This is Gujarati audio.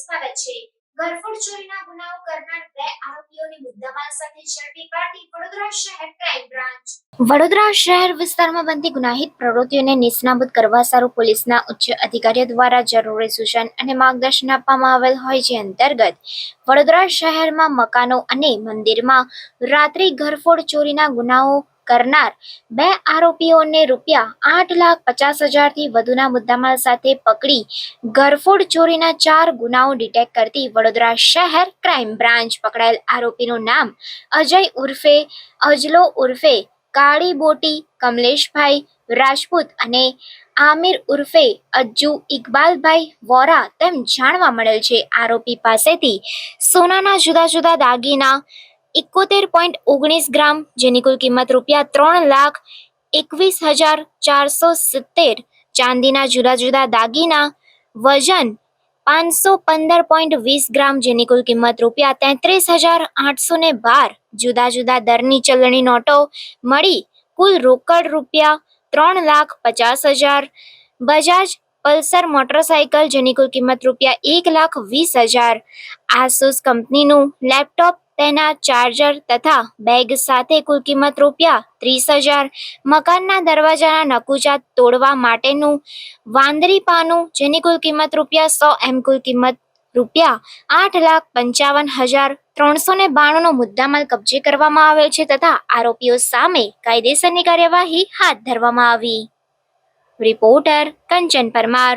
સ્વાગત છે. ઘરફોડ ચોરીના ગુનાઓ કરનાર બે આરોપીઓની મુદ્દામાલ સાથે ઝડપી પાડતી વડોદરા શહેર ક્રાઇમ બ્રાન્ચ. વડોદરા શહેર વિસ્તારમાં બનતી ગુનાહિત પ્રવૃત્તિઓને નિષ્ણાબૂદ કરવા સારું પોલીસના ઉચ્ચ અધિકારીઓ દ્વારા જરૂરી સૂચન અને માર્ગદર્શન આપવામાં આવેલ હોય જે અંતર્ગત, વડોદરા શહેરમાં મકાનો અને મંદિરમાં રાત્રિ ઘરફોડ ચોરીના ગુનાઓ કરનાર બે આરોપીઓને રૂપિયા આઠ લાખ પચાસ હજારથી વધુના મુદ્દામાલ સાથે પકડી ઘરફોડ ચોરીના ચાર ગુનાઓ ડિટેક્ટ કરતી વડોદરા શહેર ક્રાઇમ બ્રાન્ચ પકડાયેલ આરોપીનું નામ અજય ઉર્ફે, અજલો ઉર્ફે, કાળી બોટી, કમલેશભાઈ, રાજપૂત અને આમિર ઉર્ફે, અજ્જુ ઇકબાલભાઈ વોરા તેમ જાણવા મળેલ છે. આરોપી પાસેથી સોનાના જુદા જુદા દાગીના એકોતેર પોઈન્ટ ઓગણીસ ગ્રામ, જેની કુલ કિંમત રૂપિયા ત્રણ લાખ એકવીસ હજાર ચારસો સિત્તેર, ચાંદીના જુદા જુદા દાગીના વજન પાંચસો પંદર પોઈન્ટ વીસ ગ્રામ, જેની કુલ કિંમત રૂપિયા તેત્રીસ હજાર આઠસો ને બાર, જુદા જુદા દરની ચલણી નોટો મળી કુલ રોકડ રૂપિયા ત્રણ લાખ પચાસ હજાર, બજાજ પલ્સર મોટરસાયકલ જેની કુલ કિંમત રૂપિયા એક લાખ વીસ હજાર, આસુસ કંપનીનું લેપટોપ તેના ચાર્જર તથા બેગ સાથે કુલ કિંમત રૂપિયા ત્રીસ હજાર. મકાનના દરવાજાના નકુચા તોડવા માટેનું વાંદરી પાનું, જેની કુલ કિંમત રૂપિયા સો એમ કુલ કિંમત રૂપિયા આઠ લાખ પંચાવન હજાર ત્રણસો ને બાણુંનો મુદ્દામાલ કબજે કરવામાં આવેલ છે તથા આરોપીઓ સામે કાયદેસરની કાર્યવાહી હાથ ધરવામાં આવી. રિપોર્ટર કંચન પરમાર.